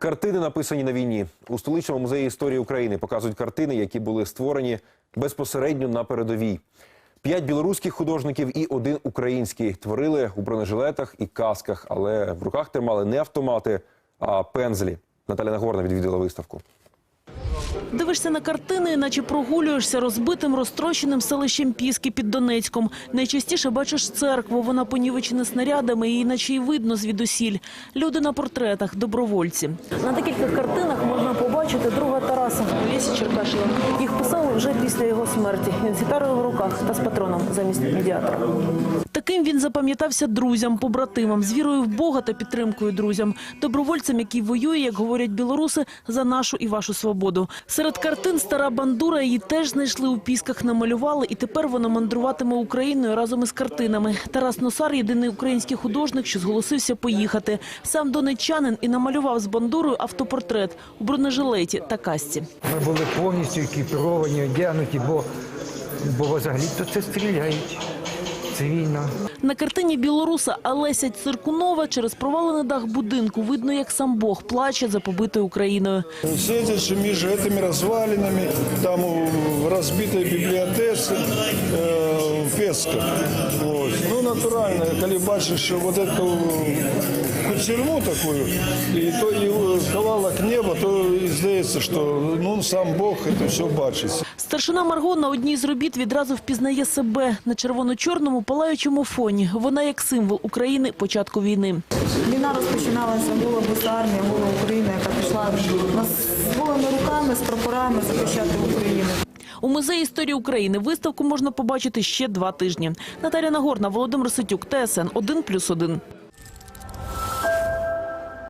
Картини написані на війні у столичному музеї історії України. Показують картини, які були створені безпосередньо на передовій. П'ять білоруських художників і один український творили у бронежилетах і касках, але в руках тримали не автомати, а пензлі. Наталя Нагорна відвідала виставку. Дивишся на картини, наче прогулюєшся розбитим, розтрощеним селищем Піски під Донецьком. Найчастіше бачиш церкву, вона понівечена снарядами, і наче й видно звідусіль. Люди на портретах, добровольці. На декількох картинах можна побачити друга Тараса Лесі Черкашина. Їх писали вже після його смерті. Він з гітарою в руках та з патроном замість медіатора. Таким він запам'ятався друзям, побратимам, з вірою в Бога та підтримкою друзям, добровольцям, які воює, як говорять білоруси, за нашу і вашу свободу. Серед картин стара бандура її теж знайшли у пісках, намалювали, і тепер вона мандруватиме Україною разом із картинами. Тарас Носар – єдиний український художник, що зголосився поїхати. Сам донеччанин і намалював з бандурою автопортрет у бронежилеті та касці. Ми були повністю екіпіровані, одягнуті, бо, бо взагалі то це стріляють. Це війна. На картині білоруса Олеся Циркунова через провалений дах будинку видно, як сам Бог плаче за побитою Україною. Сидячи між цими розвалинами, там розбитої бібліотеки. бібліотеці е, в Песках. Ось. Ну, натурально, коли бачиш що вот эту кутерьму таку, і то і ховалок неба, то і здається, що ну, сам Бог це все бачить. Старшина Марго на одній з робіт відразу впізнає себе на червоно-чорному палаючому фоні. Вона як символ України початку війни. Війна розпочиналася, була армія, була Україна, яка пішла з голими руками, з прапорами захищати Україну. У музеї історії України виставку можна побачити ще два тижні. Наталя Нагорна, Володимир Ситюк, ТСН 1+,1.